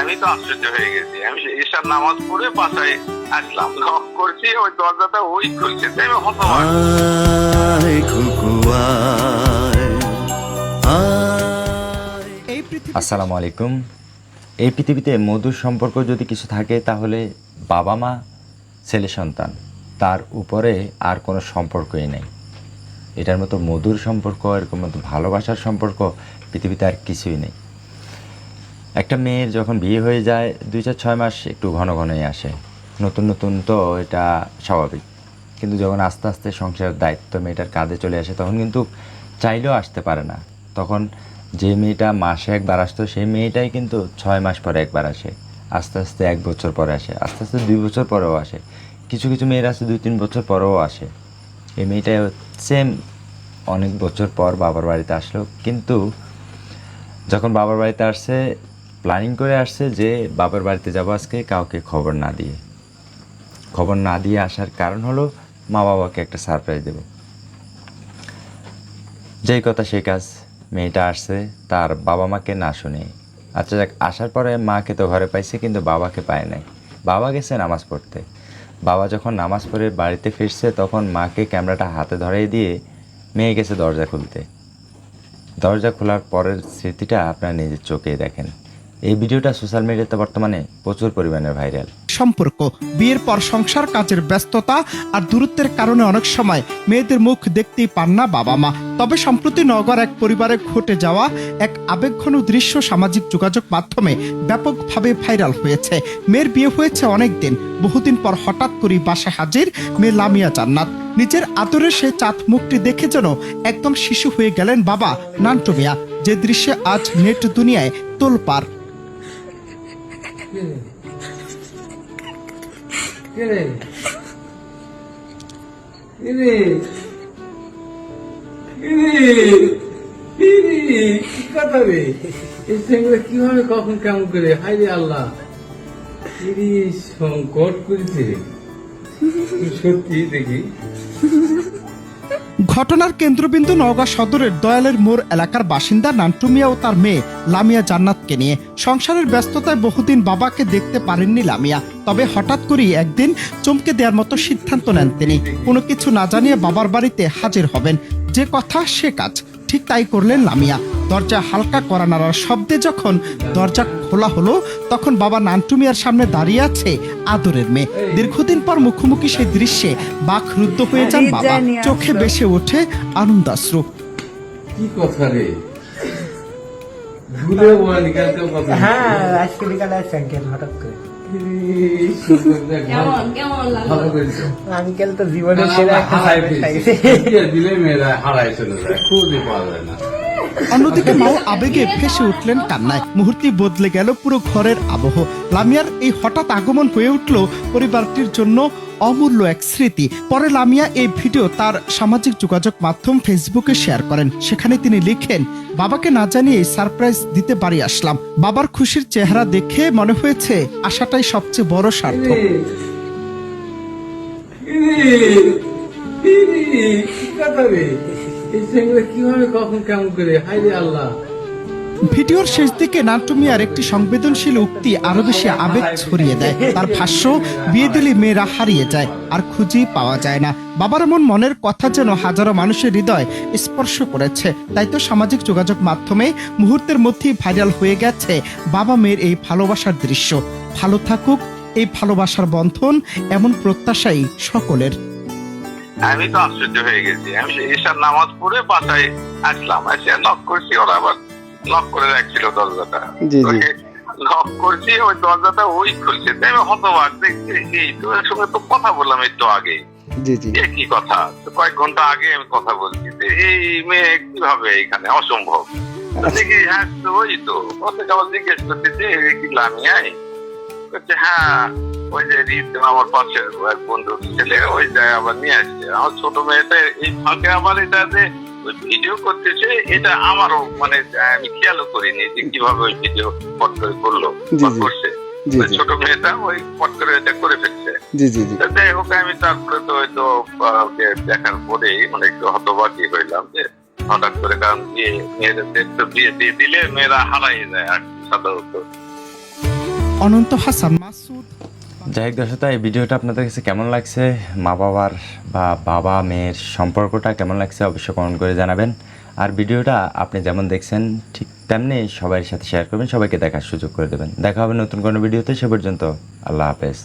আমি তো আশ্চর্য হয়ে গেছি। আমি ঈশার নামাজ পড়ে বাসায় আসলাম। নক করছি ওই দরজাটা ওই খুলছে। তাই আসসালামু আলাইকুম। এই পৃথিবীতে মধুর সম্পর্ক যদি কিছু থাকে তাহলে বাবা মা ছেলে সন্তান তার উপরে আর কোনো সম্পর্কই নেই। এটার মতো মধুর সম্পর্ক এরকম মতো ভালোবাসার সম্পর্ক পৃথিবীতে আর কিছুই নেই। একটা মেয়ের যখন বিয়ে হয়ে যায়, দুই চার ছয় মাস একটু ঘন ঘনই আসে। নতুন নতুন তো এটা স্বাভাবিক। কিন্তু যখন আস্তে আস্তে সংসারের দায়িত্ব মেয়েটার কাঁধে চলে আসে, তখন কিন্তু চাইলেও আসতে পারে না। তখন যে মেয়েটা মাসে একবার আসতো, সেই মেয়েটাই কিন্তু ছয় মাস পরে একবার আসে। আস্তে আস্তে এক বছর পরে আসে, আস্তে আস্তে দুই বছর পরেও আসে। কিছু কিছু মেয়েরা আছে দুই তিন বছর পরেও আসে। এই মেয়েটা সেম অনেক বছর পর বাবার বাড়িতে আসলো। কিন্তু যখন বাবার বাড়িতে আসছে প্ল্যানিং করে আসছে যে বাবার বাড়িতে যাব আজকে, কাউকে খবর না দিয়ে। খবর না দিয়ে আসার কারণ হলো মা বাবাকে একটা সারপ্রাইজ দেব। যেই কথা সেই কাজ, মেয়েটা আসছে, তার বাবা মাকে না শুনে। আচ্ছা যাক, আসার পরে মাকে তো ঘরে পাইছে, কিন্তু বাবাকে পায় নাই। বাবা গেছে নামাজ পড়তে। বাবা যখন নামাজ পড়ে বাড়িতে ফিরছে, তখন মাকে ক্যামেরাটা হাতে ধরিয়ে দিয়ে মেয়ে গেছে দরজা খুলতে। দরজা খোলার পরের স্মৃতিটা আপনার নিজের চোখেই দেখেন। এই ভিডিওটা সোশ্যাল মিডিয়াতে বর্তমানে প্রচুর পরিমাণে ভাইরাল। সম্পর্ক, বিয়ের পর সংসার, কাজের ব্যস্ততা আর দূরত্বের কারণে অনেক সময় মেয়েদের মুখ দেখতেই পান না বাবা মা। তবে সম্প্রতি নগর এক পরিবারে ঘটে যাওয়া এক আবেগঘন দৃশ্য সামাজিক যোগাযোগ মাধ্যমে ব্যাপকভাবে ভাইরাল হয়েছে। মেয়ের বিয়ে হয়েছে অনেক দিন বহুদিন পর হঠাৎ করে বাসে হাজির মেয়ে লামিয়া জান্নাত। নিজের আদরের সে চাঁদ মুখটি দেখে যেন একদম শিশু হয়ে গেলেন বাবা নান্টু মিয়া। যে দৃশ্যে আজ নেট দুনিয়ায় তোলপাড়। এই কীভাবে কখন কেমন করে? হাই আল্লাহ। কিরে সংকট করেছে? সত্যি দেখি। ঘটনার কেন্দ্রবিন্দু নওগাঁ সদরের দয়ালের মোড় এলাকার বাসিন্দা নান্টুমিয়া ও তার মেয়ে লামিয়া জান্নাতকে নিয়ে। সংসারের ব্যস্ততায় বহুদিন বাবাকে দেখতে পারেননি লামিয়া, তবে হঠাৎ করেই একদিন চমকে দেওয়ার মতো সিদ্ধান্ত নেন তিনি। কোনো কিছু না জানিয়ে বাবার বাড়িতে হাজির হবেন। যে কথা সে কাজ, ঠিক তাই করলেন লামিয়া। দরজা হালকা করা নাড়ার শব্দে যখন দরজা খোলা হলো তখন বাবা নান্টু মিয়ার সামনে দাঁড়িয়ে আছে আদরের মেয়ে। দীর্ঘদিন পর মুখোমুখি সেই দৃশ্যে বাক রুদ্ধ হয়ে যান বাবা। চোখে বেসে ওঠে আনন্দাশ্রু। কি কথা রে? ভুলে কথা হ্যাঁ আজকে বিকালে আসছে আঙ্কেল হঠাৎ করে? আঙ্কেল তো জীবনের সেরা একটা হারাই ফেলছে। দিলে মেয়েরা হারাই চলে যায় খুঁজে পাওয়া যায় না। অন্যদিকে মাও আবেগে ভেসে উঠলেন কান্নায়। মুহূর্তে বদলে গেল পুরো ঘরের আবহ। লামিয়ার এই হঠাৎ আগমন হয়ে উঠল পরিবারটির জন্য অমূল্য এক স্মৃতি। পরে লামিয়া এই ভিডিও তার সামাজিক যোগাযোগ মাধ্যম ফেসবুকে শেয়ার করেন। সেখানে তিনি লিখেন, বাবাকে না জানিয়ে সারপ্রাইজ দিতে বাড়ি আসলাম। বাবার খুশির চেহারা দেখে মনে হয়েছে আশাটাই সবচেয়ে বড় সার্থক। কথা রে? ভিডিওর শেষ দিকে নাট্টু মিয়ার একটি সংবেদনশীল উক্তি আরও বেশি আবেগ ছড়িয়ে দেয়। তার ভাষ্য, বিয়ে দিলে মেয়েরা হারিয়ে যায়, আর খুঁজেই পাওয়া যায় না। বাবার এমন মনের কথা যেন হাজারো মানুষের হৃদয় স্পর্শ করেছে। তাই তো সামাজিক যোগাযোগ মাধ্যমে মুহূর্তের মধ্যেই ভাইরাল হয়ে গেছে বাবা মেয়ের এই ভালোবাসার দৃশ্য। ভালো থাকুক, এই ভালোবাসার বন্ধন এমন প্রত্যাশাই সকলের। আমি তো আশ্চর্য হয়ে গেছি। আমি ঈশার নামাজ পড়ে বাসায় আসলাম। এসে নক করছি ওরা আবার লক করে রাখছিল দরজাটা। লক করছি ওই দরজাটা ওই খুলছে। তাই আমি হতবাক দেখছি এই তোর সঙ্গে তো কথা বললাম একটু আগে। কি কথা? কয়েক ঘণ্টা আগে আমি কথা বলছি যে এই মেয়ে কীভাবে এখানে? অসম্ভব। দেখি হ্যাঁ ওই তো। ওকে আবার জিজ্ঞেস করতেছে কি বলছে হ্যাঁ ওই যে রিত আমার পাশের এক বন্ধুর ছেলে ওই যায় আবার নিয়ে আসছে। আমার ছোট মেয়েটা এই ফাঁকে আবার এটা যে ভিডিও করতেছে এটা আমারও মানে আমি খেয়ালও করিনি যে কীভাবে ওই ভিডিও পট করে করল করছে। ছোট মেয়েটা ওই পট করে এটা করে ফেলছে। যাই হোক আমি তারপরে তো হয়তো দেখার পরেই মানে একটু হতবাকি হইলাম যে হঠাৎ করে কারণ বিয়ে মেয়েদের তো বিয়ে দিয়ে দিলে মেয়েরা হারাই যায় আর সাধারণত। অনন্ত হাসান মাসুদ। যাই হোক দর্শক, এই ভিডিওটা আপনাদের কাছে কেমন লাগছে? মা বাবার বা বাবা মেয়ের সম্পর্কটা কেমন লাগছে অবশ্যই কমেন্ট করে জানাবেন। আর ভিডিওটা আপনি যেমন দেখছেন, ঠিক তেমনি সবাই সাথে শেয়ার করবেন, সবাইকে দেখার সুযোগ করে দেবেন। দেখা হবে নতুন কোনো ভিডিওতে, সে পর্যন্ত আল্লাহ হাফেজ।